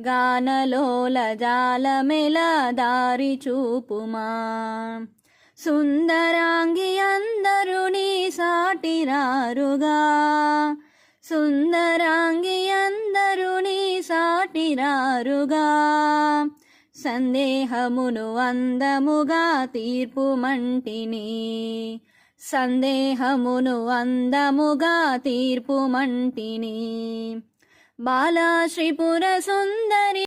గానలోల జాలమెల దారి చూపుమా. సుందరాంగి అందరు నీ సాటిరారుగా సుందరాంగి అందరు నీ సాటిరారుగా సందేహమును అందముగా తీర్పు మంటిని సందేహమును అందముగా తీర్పు మంటిని बाला श्रीपुरसुन्दरी